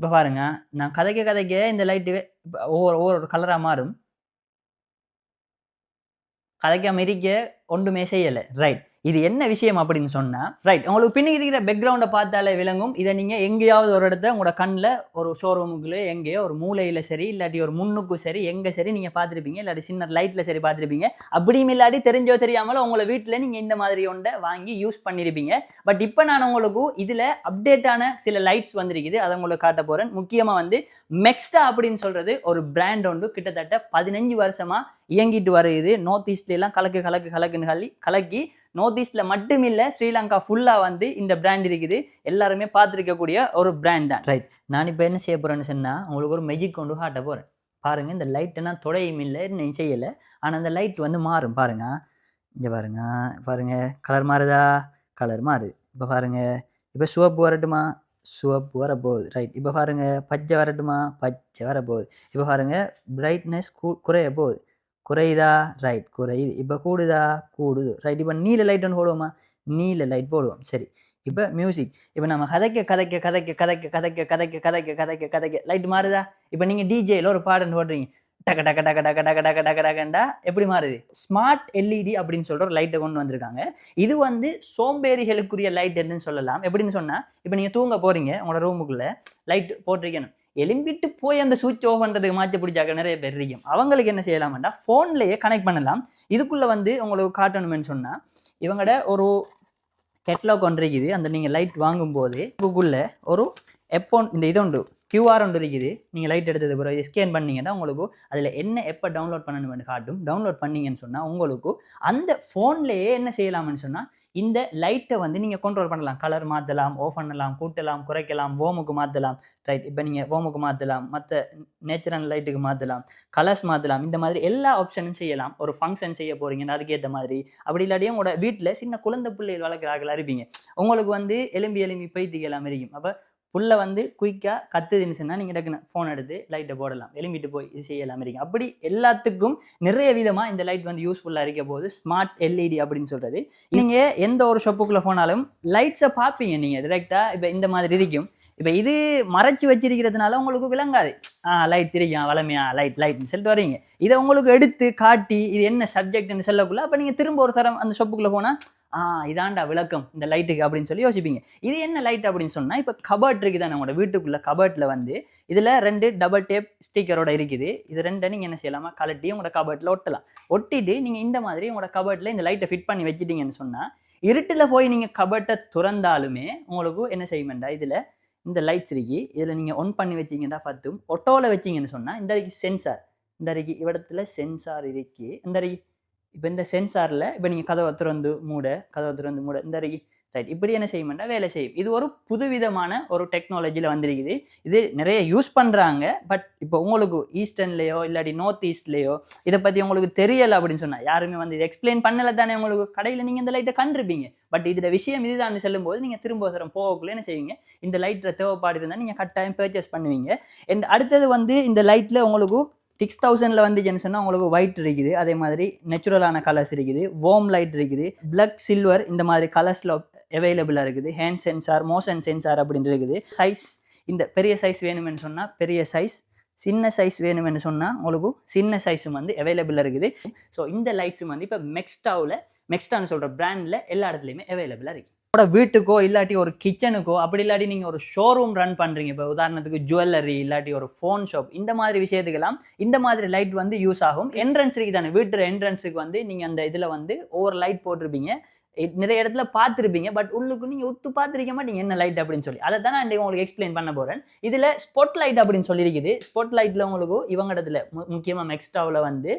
இப்போ பாருங்கள் நான் கதைக்க கதைக்க இந்த லைட்டு ஒவ்வொரு ஒவ்வொரு கலராக மாறும். கதைக்க மெரிக்க ஒன்றுமே செய்யலை. ரைட் இது என்ன விஷயம் அப்படின்னு சொன்னால் ரைட் உங்களுக்கு பின்னாடி இருக்கிற பேக்ரவுண்டை பார்த்தாலே விளங்கும். இதை நீங்கள் எங்கேயாவது ஒரு இடத்த உங்களோட கண்ணில் ஒரு ஷோரூமுக்குள்ளே எங்கேயோ ஒரு மூலையில் சரி இல்லாட்டி ஒரு முன்னுக்கும் சரி எங்கே சரி நீங்கள் பார்த்துருப்பீங்க. இல்லாட்டி சின்ன லைட்டில் சரி பார்த்துருப்பீங்க. அப்படியும் இல்லாட்டி தெரிஞ்சோ தெரியாமலோ உங்களை வீட்டில் நீங்கள் இந்த மாதிரி ஒன்றை வாங்கி யூஸ் பண்ணியிருப்பீங்க பட் இப்போ நான் உங்களுக்கு இதில் அப்டேட்டான சில லைட்ஸ் வந்திருக்குது. அதை உங்களுக்கு காட்ட போகிறேன் முக்கியமாக வந்து மெக்ஸ்டா அப்படின்னு சொல்கிறது ஒரு பிராண்ட் ஒன்று கிட்டத்தட்ட பதினஞ்சு வருஷமாக இயங்கிட்டு வருது. நார்த் ஈஸ்ட்லாம் கலக்கு கலக்கு கலக்கு கலக்குன்னு கலி கலக்கி நார்த் ஈஸ்ட்ல மட்டும் இல்ல ஸ்ரீலங்கா ஃபுல்லா வந்து இந்த பிராண்ட் இருக்குது. எல்லாருமே பார்த்துருக்கக்கூடிய ஒரு பிராண்ட் தான். ரைட் நான் இப்போ என்ன செய்ய போறேன்னு சொன்னா உங்களுக்கு ஒரு மெஜிக் கொண்டு காட்ட போறேன். பாருங்க இந்த லைட்டெல்லாம் தொடையும் இல்லை இன்னும் செய்யலை. ஆனால் அந்த லைட் வந்து மாறும். பாருங்க. இங்கே பாருங்க. பாருங்க. கலர் மாறுதா? கலர் மாறுது. இப்போ பாருங்க. இப்போ சிவப்பு வரட்டுமா? சிவப்பு வரப்போகுது. ரைட் இப்போ பாருங்க. பச்சை வரட்டுமா? பச்சை வரப்போகுது. இப்போ பாருங்க பிரைட்னஸ் கு குறைய போகுது. குறையுதா? ரைட் குறையுது. இப்போ கூடுதா? கூடுது. ரைட் இப்போ நீல லைட் ஒன்று போடுவோமா? நீல லைட் போடுவோம். சரி. இப்போ மியூசிக் இப்போ நம்ம கதைக்க கதைக்க கதைக்க கதைக்க கதைக்க கதைக்க கதைக்க கதைக்க கதைக்க லைட் மாறுதா? இப்போ நீங்கள் டிஜேயில் ஒரு பாடல் போடுறீங்க. டக டக டக டக டக டக டக டகண்டா எப்படி மாறுது? ஸ்மார்ட் எல்இடி அப்படின்னு சொல்கிற ஒரு லைட்டை கொண்டு வந்திருக்காங்க. இது வந்து சோம்பேறிகளுக்குரிய லைட் என்னன்னு சொல்லலாம். எப்படின்னு சொன்னால் இப்போ நீங்கள் தூங்க போகிறீங்க உங்களோட ரூமுக்குள்ளே லைட் போட்டிருக்கணும். எலும்பிட்டு போய் அந்த சுவிட்ச் ஆஃப் பண்ணுறதுக்கு மாற்றி பிடிச்சாக்க நிறைய பேர் இருக்கும் அவங்களுக்கு என்ன செய்யலாம்டா ஃபோன்லேயே கனெக்ட் பண்ணலாம். இதுக்குள்ளே வந்து உங்களுக்கு காட்டணுமென்னு சொன்னால் இவங்களோட ஒரு கெட்லாக் ஒன்று இருக்குது. அந்த நீங்கள் லைட் வாங்கும்போது இதுக்குள்ளே ஒரு எப்போ இந்த இது உண்டு. கியூஆர் ஒன்று இருக்குது. நீங்கள் லைட் எடுத்தது பிறகு ஸ்கேன் பண்ணீங்கன்னா உங்களுக்கு அதில் என்ன எப்போ டவுன்லோட் பண்ணணும்னு காட்டும். டவுன்லோட் பண்ணீங்கன்னு சொன்னால் உங்களுக்கு அந்த ஃபோன்லேயே என்ன செய்யலாம்னு சொன்னால் இந்த லைட்டை வந்து நீங்கள் கண்ட்ரோல் பண்ணலாம். கலர் மாற்றலாம் ஓஃப் பண்ணலாம் கூட்டலாம் குறைக்கலாம் ஓமுக்கு மாற்றலாம் ரைட் இப்போ நீங்கள் ஓமுக்கு மாற்றலாம் மற்ற நேச்சுரல் லைட்டுக்கு மாற்றலாம் கலர்ஸ் மாற்றலாம் இந்த மாதிரி எல்லா ஆப்ஷனும் செய்யலாம். ஒரு ஃபங்க்ஷன் செய்ய போகிறீங்கன்னா அதுக்கேற்ற மாதிரி. அப்படி இல்லாட்டியும் உங்களோட வீட்டில் சின்ன குழந்தை பிள்ளைகள் வளர்க்குறாங்களா இருப்பீங்க உங்களுக்கு வந்து எலும்பி எலும்பி பைத்திக்கலாம் இருக்கும் அப்போ புல்ல வந்து குயிக்காக கத்துதுன்னு சொன்னால் நீங்கள் டக்குன்னு ஃபோன் எடுத்து லைட்டை போடலாம். எலும்பிட்டு போய் இது செய்யலாம் இருக்கீங்க. அப்படி எல்லாத்துக்கும் நிறைய விதமாக இந்த லைட் வந்து யூஸ்ஃபுல்லாக இருக்க போது ஸ்மார்ட் எல்இடி அப்படின்னு சொல்கிறது நீங்கள் எந்த ஒரு ஷாப்புக்குள்ளே போனாலும் லைட்ஸை பார்ப்பீங்க நீங்கள் டிரெக்டாக இப்போ இந்த மாதிரி இருக்கும். இப்போ இது மறைச்சு வச்சிருக்கிறதுனால உங்களுக்கு விளங்காது. ஆ லைட் சிரிக்கும் வளமையா? லைட் லைட்னு சொல்லிட்டு வரீங்க இதை உங்களுக்கு எடுத்து காட்டி இது என்ன சப்ஜெக்ட்னு சொல்லக்குள்ள அப்போ நீங்கள் திரும்ப ஒரு தரம் அந்த ஷாப்புக்குள்ளே போனால் ஆ இதாண்டா விளக்கம் இந்த லைட்டுக்கு அப்படின்னு சொல்லி யோசிப்பீங்க. இது என்ன லைட் அப்படின்னு சொன்னால் இப்போ கபர்ட் இருக்குது தானே உங்களோட வீட்டுக்குள்ளே கபர்ட்டில் வந்து இதில் ரெண்டு டபுள் டேப் ஸ்டிக்கரோட இருக்குது. இது ரெண்டை நீங்கள் என்ன செய்யலாமா? கலட்டி உங்களோட கபர்ட்டில் ஒட்டலாம். ஒட்டிட்டு நீங்கள் இந்த மாதிரி உங்களோட கபர்ட்டில் இந்த லைட்டை ஃபிட் பண்ணி வச்சிட்டீங்கன்னு சொன்னால் இருட்டில் போய் நீங்கள் கபர்ட்டை திறந்தாலுமே உங்களுக்கு என்ன செய்யுமெண்டா இதில் இந்த லைட்ஸ் இருக்கு இதில் நீங்கள் ஒன் பண்ணி வச்சிங்கன்னா பார்த்தும் ஒட்டோவில் வச்சிங்கன்னு சொன்னால் இந்த வரைக்கும் சென்சார் இந்த வரைக்கும் இவ்விடத்துல சென்சார் இருக்கு இந்த வரைக்கும் இப்போ இந்த சென்சாரில் இப்போ நீங்கள் கதவை திறந்து மூட கதவை திறந்து மூட இந்த வரைக்கும் ரைட் இப்படி என்ன செய்யுமெண்டா வேலை செய்யும். இது ஒரு புதுவிதமான ஒரு டெக்னாலஜியில் வந்திருக்குது. இது நிறைய யூஸ் பண்ணுறாங்க பட் இப்போ உங்களுக்கு ஈஸ்டர்ன்லேயோ இல்லாட்டி நார்த் ஈஸ்ட்லேயோ இதை பற்றி உங்களுக்கு தெரியலை அப்படின்னு சொன்னால் யாருமே வந்து இது எக்ஸ்பிளைன் பண்ணலை தானே உங்களுக்கு. கடையில் நீங்கள் இந்த லைட்டை கண்டிருப்பீங்க. பட் இதில் விஷயம் இதுதான் செல்லும்போது நீங்கள் திரும்ப ஒரு போகக்குள்ளே என்ன செய்வீங்க? இந்த லைட்டில் தேவைப்பாடு இருந்தால் நீங்கள் கட்டாயம் பர்ச்சேஸ் பண்ணுவீங்க. அண்ட் அடுத்தது வந்து இந்த லைட்டில் உங்களுக்கு சிக்ஸ் தௌசண்டில் வந்து சொன்னால் உங்களுக்கு ஒயிட் இருக்குது. அதே மாதிரி நேச்சுரலான கலர்ஸ் இருக்குது. வோம் லைட் இருக்குது. பிளக் சில்வர் இந்த மாதிரி கலர்ஸில் அவைலபிளாக இருக்குது. ஹேண்ட் சென்சார் மோஷன் சென்சார் அப்படின்னு இருக்குது. சைஸ் இந்த பெரிய சைஸ் வேணுமென்னு சொன்னால் பெரிய சைஸ் சின்ன சைஸ் வேணுமென்னு சொன்னால் உங்களுக்கு சின்ன சைஸும் வந்து அவைலபிளாக இருக்குது. ஸோ இந்த லைட்ஸும் வந்து இப்போ மெக்ஸ்டாவில் மெக்ஸ்டான்னு சொல்கிற பிராண்டில் எல்லா இடத்துலையுமே அவைலபிளாக இருக்குது வீட்டுக்கோ இல்லாட்டி ஒரு கிச்சனுக்கோ அப்படி இல்லாட்டி நீங்கள் ஒரு ஷோரூம் ரன் பண்ணுறீங்க இப்போ உதாரணத்துக்கு ஜுவல்லரி இல்லாட்டி ஒரு ஃபோன் ஷாப் இந்த மாதிரி விஷயத்துக்கெல்லாம் இந்த மாதிரி லைட் வந்து யூஸ் ஆகும். என்ட்ரன்ஸுக்கு தானே வீட்டு என்ட்ரன்ஸுக்கு வந்து நீங்கள் அந்த இதில் வந்து ஒவ்வொரு லைட் போட்டிருப்பீங்க. நிறைய இடத்துல பார்த்துருப்பீங்க. பட் உள்ளுக்கு நீங்கள் ஒத்து பார்த்துருக்க மாட்டீங்க என்ன லைட் அப்படின்னு சொல்லி. அதை தான் நான் உங்களுக்கு எக்ஸ்பிளைன் பண்ண போகிறேன் இதில் ஸ்பாட் லைட் அப்படின்னு சொல்லியிருக்குது. ஸ்பாட் லைட்டில் உங்களுக்கு இவங்க இடத்துல மு முக்கியமாக மெக்ஸ்டாவில் வந்து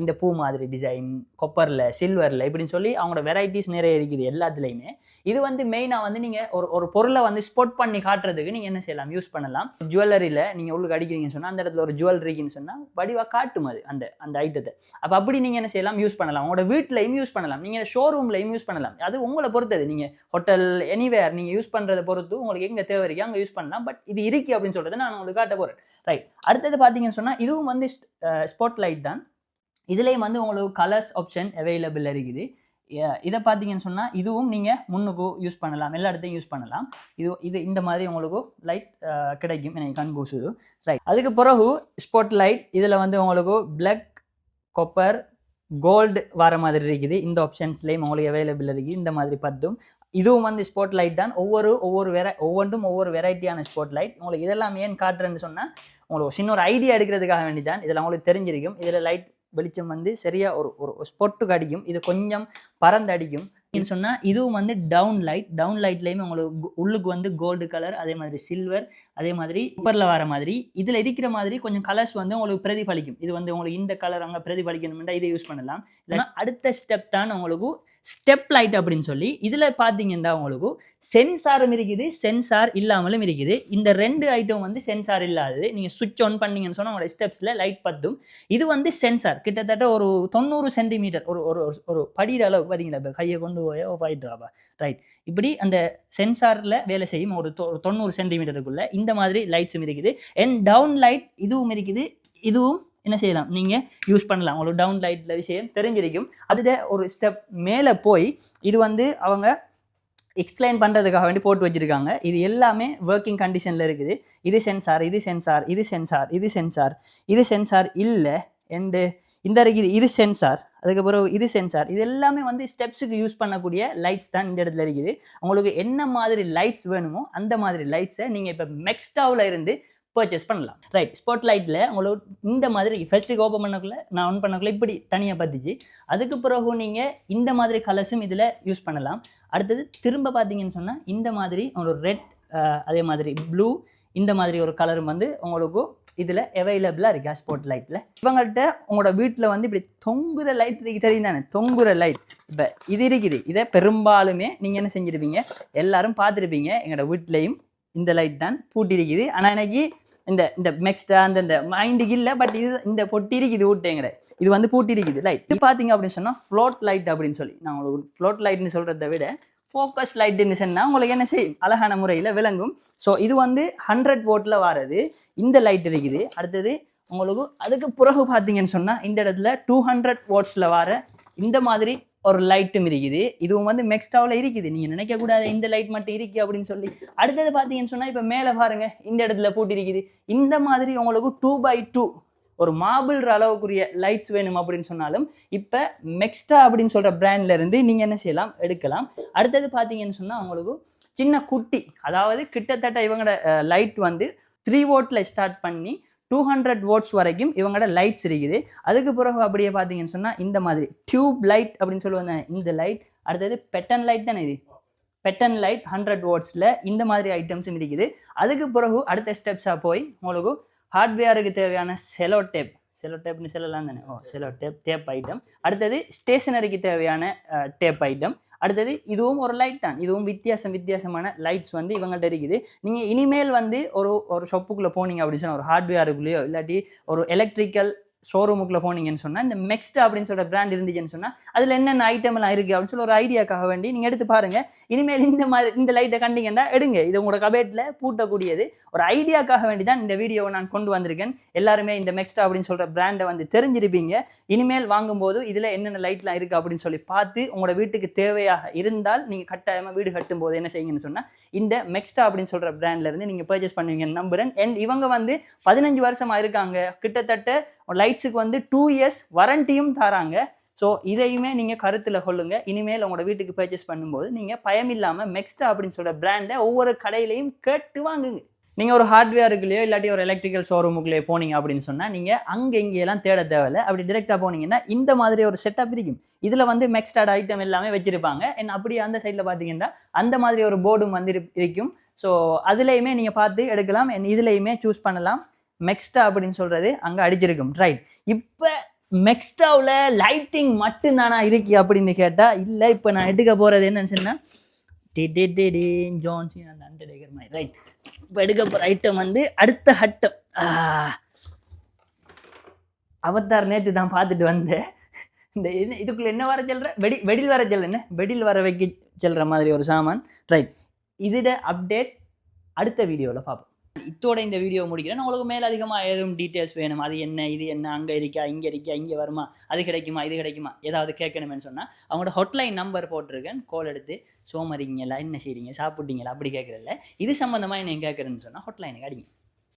இந்த பூ மாதிரி டிசைன் கொப்பரில் சில்வரில் இப்படின்னு சொல்லி அவங்களோட வெரைட்டிஸ் நிறைய இருக்குது எல்லாத்துலேயுமே. இது வந்து மெயினாக வந்து நீங்கள் ஒரு ஒரு பொருளை வந்து ஸ்போர்ட் பண்ணி காட்டுறதுக்கு நீங்கள் என்ன செய்யலாம்? யூஸ் பண்ணலாம். ஜுவல்லரியில் நீங்கள் உள்ளுக்கு அடிக்கிறீங்கன்னு சொன்னால் அந்த இடத்துல ஒரு ஜுவல்லரிக்குன்னு சொன்னால் வடிவாக காட்டும் அது அந்த அந்த ஐட்டத்தை அப்போ அப்படி நீங்கள் என்ன செய்யலாம்? யூஸ் பண்ணலாம். உங்களோட வீட்டிலையும் யூஸ் பண்ணலாம். நீங்கள் ஷோரூம்லையும் யூஸ் பண்ணலாம். அது உங்களை பொறுத்தது. நீங்கள் ஹோட்டல் எனிவேர் நீங்கள் யூஸ் பண்ணுறதை பொறுத்து உங்களுக்கு எங்கே தேவை இருக்கோ அங்கே யூஸ் பண்ணலாம். பட் இது இருக்கு அப்படின்னு சொல்கிறத நான் உங்களுக்கு காட்ட போகிறேன் ரைட் அடுத்தது பார்த்தீங்கன்னு சொன்னால் இதுவும் வந்து ஸ்பாட் லைட் தான். இதுலேயும் வந்து உங்களுக்கு கலர்ஸ் ஆப்ஷன் அவைலபிள் இருக்குது. இதை பார்த்தீங்கன்னு சொன்னால் இதுவும் நீங்கள் முன்னுக்கு யூஸ் பண்ணலாம். எல்லா இடத்தையும் யூஸ் பண்ணலாம். இது இது இந்த மாதிரி உங்களுக்கு லைட் கிடைக்கும் எனக்கு கண் கூசுது. ரைட் அதுக்கு பிறகு ஸ்பாட் லைட் இதில் வந்து உங்களுக்கு பிளக் கொப்பர் கோல்டு வர மாதிரி இருக்குது. இந்த ஆப்ஷன்ஸ்லேயும் உங்களுக்கு அவைலபிள் இருக்குது. இந்த மாதிரி பத்தும். இதுவும் வந்து ஸ்பாட் லைட் தான். ஒவ்வொரு ஒவ்வொரு வெரை ஒவ்வொன்றும் ஒவ்வொரு வெரைட்டியான ஸ்பாட் லைட் உங்களுக்கு இதெல்லாம் ஏன் காட்டுறேன்னு சொன்னால் உங்களுக்கு சின்ன ஒரு ஐடியா எடுக்கிறதுக்காக வேண்டி தான் இதில் உங்களுக்கு தெரிஞ்சிருக்கும். இதில் லைட் வெளிச்சம் வந்து சரியாக ஒரு ஒரு ஸ்பொட்டுக்கு அடிக்கும் இது கொஞ்சம் பறந்து அடிக்கும் சொன்னால் இதுவும் வந்து டவுன் லைட் டவுன் லைட்லேயுமே உங்களுக்கு உள்ளுக்கு வந்து கோல்டு கலர் அதே மாதிரி சில்வர் அதே மாதிரி சூப்பரில் வர மாதிரி இதில் இருக்கிற மாதிரி கொஞ்சம் கலர்ஸ் வந்து உங்களுக்கு பிரதிபலிக்கும். இது வந்து உங்களுக்கு இந்த கலர் அங்கே பிரதிபலிக்கணும்னா இதை யூஸ் பண்ணலாம். இல்லைன்னா அடுத்த ஸ்டெப் தான் உங்களுக்கு ஸ்டெப் லைட் அப்படின்னு சொல்லி இதில் பார்த்தீங்கன்னா உங்களுக்கு சென்சாரும் இருக்குது சென்சார் இல்லாமலும் இருக்குது. இந்த ரெண்டு ஐட்டம் வந்து சென்சார் இல்லாதது. நீங்கள் சுவிட்ச் ஆன் பண்ணீங்கன்னு சொன்னால் உங்களோட ஸ்டெப்ஸில் லைட் பத்தும். இது வந்து சென்சார் கிட்டத்தட்ட ஒரு தொண்ணூறு சென்டிமீட்டர் ஒரு ஒரு ஒரு- படிகிற அளவுக்கு பார்த்தீங்களா கையை கொண்டு போய் ஆஃப் ட்ராபா ரைட் இப்படி அந்த சென்சாரில் வேலை செய்யும் ஒரு தொ- ஒரு தொண்ணூறு சென்டிமீட்டருக்குள்ள இந்த மாதிரி லைட்ஸும் இருக்குது அண்ட் டவுன் லைட் இதுவும் இருக்குது இதுவும் என்ன செய்யலாம்? நீங்கள் யூஸ் பண்ணலாம். உங்களுக்கு டவுன் லைட்டில் விஷயம் தெரிஞ்சிருக்கும். அதில் ஒரு ஸ்டெப் மேலே போய் இது வந்து அவங்க எக்ஸ்பிளைன் பண்ணுறதுக்காக வேண்டி போட்டு வச்சுருக்காங்க. இது எல்லாமே ஒர்க்கிங் கண்டிஷனில் இருக்குது. இது சென்சார் இது சென்சார் இது சென்சார் இது சென்சார் இது சென்சார் இல்லை. அண்டு இந்த இருக்குது இது சென்சார் அதுக்கப்புறம் இது சென்சார் இது எல்லாமே வந்து ஸ்டெப்ஸுக்கு யூஸ் பண்ணக்கூடிய லைட்ஸ் தான் இந்த இடத்துல இருக்குது. உங்களுக்கு என்ன மாதிரி லைட்ஸ் வேணுமோ அந்த மாதிரி லைட்ஸை நீங்கள் இப்போ மெக்ஸ்டாவில் இருந்து பர்ச்சேஸ் பண்ணலாம். ரைட் ஸ்பாட் லைட்டில் உங்களுக்கு இந்த மாதிரி ஃபர்ஸ்ட்டுக்கு ஓப்பன் பண்ணக்குள்ள நான் ஆன் பண்ணக்குள்ள இப்படி தனியாக பார்த்துச்சு. அதுக்கு பிறகு நீங்கள் இந்த மாதிரி கலர்ஸும் இதில் யூஸ் பண்ணலாம். அடுத்தது திரும்ப பார்த்தீங்கன்னு சொன்னால் இந்த மாதிரி ஒரு ரெட் அதே மாதிரி ப்ளூ இந்த மாதிரி ஒரு கலரும் வந்து உங்களுக்கு இதில் அவைலபிளாக இருக்குது ஸ்பாட் லைட்டில் இவங்கள்ட்ட உங்களோட வீட்டில் வந்து இப்படி தொங்குற லைட் இருக்குது தெரியும் தானே? தொங்குற லைட் இப்போ இது இருக்குது. இதை பெரும்பாலுமே நீங்கள் என்ன செஞ்சுருப்பீங்க எல்லாரும் பார்த்துருப்பீங்க. எங்களோட வீட்லேயும் இந்த லைட் தான் பூட்டிருக்குது. ஆனால் எனக்கு இந்த இந்த மெக்ஸ்டா அந்த இந்த மைண்டுக்கு இல்லை பட் இது இந்த பொட்டி இருக்குது ஊட்டேங்கிற இது வந்து பூட்டி இருக்குது லைட் இது பார்த்தீங்க அப்படின்னு சொன்னால் ஃப்ளோட் லைட் அப்படின்னு சொல்லி. நான் உங்களுக்கு ஃப்ளோட் லைட்னு சொல்கிறத விட ஃபோக்கஸ் லைட் சொன்னால் உங்களுக்கு என்ன செய்யும் அழகான முறையில் விளங்கும். ஸோ இது வந்து ஹண்ட்ரட் வோட்டில் வாரது. இந்த லைட் இருக்குது. அடுத்தது உங்களுக்கு அதுக்கு பிறகு பார்த்தீங்கன்னு சொன்னால் இந்த இடத்துல டூ ஹண்ட்ரட் வாட்ஸில் வர இந்த மாதிரி ஒரு லைட்டும் இருக்குது. இதுவும் வந்து மெக்ஸ்டாவில் இருக்குது. நீங்கள் நினைக்கக்கூடாது இந்த லைட் மட்டும் இருக்கு அப்படின்னு சொல்லி. அடுத்தது பார்த்தீங்கன்னு சொன்னால் இப்போ மேலே பாருங்கள் இந்த இடத்துல பூட்டி இருக்குது இந்த மாதிரி உங்களுக்கு டூ பை டூ ஒரு மாபிள்ற அளவுக்குரிய லைட்ஸ் வேணும் அப்படின்னு சொன்னாலும் இப்போ மெக்ஸ்டா அப்படின்னு சொல்கிற பிராண்ட்லேருந்து நீங்கள் என்ன செய்யலாம்? எடுக்கலாம். அடுத்தது பார்த்தீங்கன்னு சொன்னால் உங்களுக்கு சின்ன குட்டி அதாவது கிட்டத்தட்ட இவங்களோட லைட் வந்து த்ரீ வோட்டில் ஸ்டார்ட் பண்ணி டூ ஹண்ட்ரட் வோட்ஸ் வரைக்கும் இவங்களோட லைட்ஸ் இருக்குது. அதுக்கு பிறகு அப்படியே பார்த்தீங்கன்னு சொன்னால் இந்த மாதிரி டியூப் லைட் அப்படின்னு சொல்லுவாங்க. இந்த லைட் அடுத்தது பெட்டன் லைட் தானே இது? பெட்டன் லைட் ஹண்ட்ரட் ஓட்ஸில் இந்த மாதிரி ஐட்டம்ஸும் இருக்குது. அதுக்கு பிறகு அடுத்த ஸ்டெப்ஸாக போய் உங்களுக்கு ஹார்ட்வேருக்கு தேவையான செலோ டேப் செலோ டேப்னு சொல்லலாம் தானே? ஓ செலோ டேப் டேப் ஐட்டம் அடுத்தது ஸ்டேஷனரிக்கு தேவையான டேப் ஐட்டம் அடுத்தது இதுவும் ஒரு லைட் தான். இதுவும் வித்தியாசம் வித்தியாசமான லைட்ஸ் வந்து இவங்கள்ட்ட இருக்குது. நீங்கள் இனிமேல் வந்து ஒரு ஒரு ஷாப்புக்குள்ளே போனீங்க அப்படின்னு சொன்னால் ஒரு ஹார்ட்வேருக்குள்ளேயோ இல்லாட்டி ஒரு எலக்ட்ரிக்கல் ஷோரூமுக்குள்ளே போனீங்கன்னு சொன்னால் இந்த மெக்ஸ்ட் அப்படின்னு சொல்கிற பிராண்ட் இருந்துச்சுன்னு சொன்னால் அதில் என்னென்ன ஐட்டம் எல்லாம் இருக்குது அப்படின்னு சொல்லி ஒரு ஐடியாக்காக வேண்டி நீங்கள் எடுத்து பாருங்கள் இனிமேல் இந்த மாதிரி இந்த லைட்டை கண்டிங்கன்னா எடுங்க. இது உங்களோட கபேட்டில் பூட்டக்கூடியது. ஒரு ஐடியாக்காக வேண்டி தான் இந்த வீடியோவை நான் கொண்டு வந்திருக்கேன். எல்லாருமே இந்த மெக்ஸ்ட் அப்படின்னு சொல்கிற பிராண்டை வந்து தெரிஞ்சிருப்பீங்க. இனிமேல் வாங்கும்போது இதில் என்னென்ன லைட்லாம் இருக்குது அப்படின்னு சொல்லி பார்த்து உங்களோட வீட்டுக்கு தேவையாக இருந்தால் நீங்கள் கட்டாயமாக வீடு கட்டும் போது என்ன செய்யுங்கன்னு சொன்னால் இந்த மெக்ஸ்டா அப்படின்னு சொல்கிற பிராண்ட்லேருந்து நீங்கள் பர்ச்சேஸ் பண்ணுவீங்கன்னு நம்புகிறேன் அண்ட் இவங்க வந்து பதினஞ்சு வருஷமாக இருக்காங்க. கிட்டத்தட்ட லைட்ஸுக்கு வந்து டூ இயர்ஸ் வாரண்டியும் தராங்க. ஸோ இதையுமே நீங்கள் கருத்தில் கொள்ளுங்கள் இனிமேல் உங்களோட வீட்டுக்கு பர்ச்சேஸ் பண்ணும்போது நீங்கள் பயமில்லாமல் மெக்ஸ்டா அப்படின்னு சொல்கிற பிராண்டை ஒவ்வொரு கடையிலையும் கேட்டு வாங்குங்க. நீங்கள் ஒரு ஹார்ட்வேருக்குள்ளேயோ இல்லாட்டி ஒரு எலக்ட்ரிக்கல் ஷோரூமுக்குள்ளேயே போனீங்க அப்படின்னு சொன்னால் நீங்கள் அங்கே இங்கேயெல்லாம் தேட தேவையில்ல. அப்படி டிரெக்டாக போனீங்கன்னா இந்த மாதிரி ஒரு செட்டப் இருக்கும். இதில் வந்து மெக்ஸ்டாட் ஐட்டம் எல்லாமே வச்சுருப்பாங்க. என்ன அப்படியே அந்த சைடில் பார்த்தீங்கன்னா அந்த மாதிரி ஒரு போர்டும் வந்து இருக்கும். ஸோ அதுலேயுமே நீங்கள் பார்த்து எடுக்கலாம். என் இதுலேயுமே சூஸ் பண்ணலாம். மெக்ஸ்டா அப்படின்னு சொல்கிறது அங்கே அடிச்சிருக்கும். ரைட் இப்போ மெக்ஸ்டாவில் லைட்டிங் மட்டும்தானா இருக்கு அப்படின்னு கேட்டால் இல்லை இப்போ நான் எடுக்க போகிறது என்னன்னு சொன்னால் டிடிடிடின் அந்த அண்டர்டேக்கர் மாதிரி. ரைட் இப்போ எடுக்க போகிற ஐட்டம் வந்து அடுத்த ஹட்டம் அவத்தார் நேற்று தான் பார்த்துட்டு வந்தேன். இந்த என்ன இதுக்குள்ளே என்ன வர சொல்கிற வெடி வெடில் வர செல்ல என்ன? வெடில் வர வைக்க செல்கிற மாதிரி ஒரு சாமான். ரைட் இதோட அப்டேட் அடுத்த வீடியோவில் பார்ப்போம். இத்தோட இந்த வீடியோ முடிக்கிறேன். உங்களுக்கு மேல அதிகமாக எதுவும் டீட்டெயில்ஸ் வேணும். அது என்ன இது என்ன அங்கே இருக்கா இங்கே இருக்கா இங்கே வருமா அது கிடைக்குமா இது கிடைக்குமா ஏதாவது கேட்கணுமேனு சொன்னால் அவங்களோட ஹொட்லைன் நம்பர் போட்டிருக்கேன். கால் எடுத்து சோமரிங்களா என்ன செய்றீங்க சாப்பிட்டீங்களா அப்படி கேட்குறதில்ல. இது சம்மந்தமாக என்ன கேட்குறேன்னு சொன்னால் ஹொட்லைனுக்கு அடிங்க.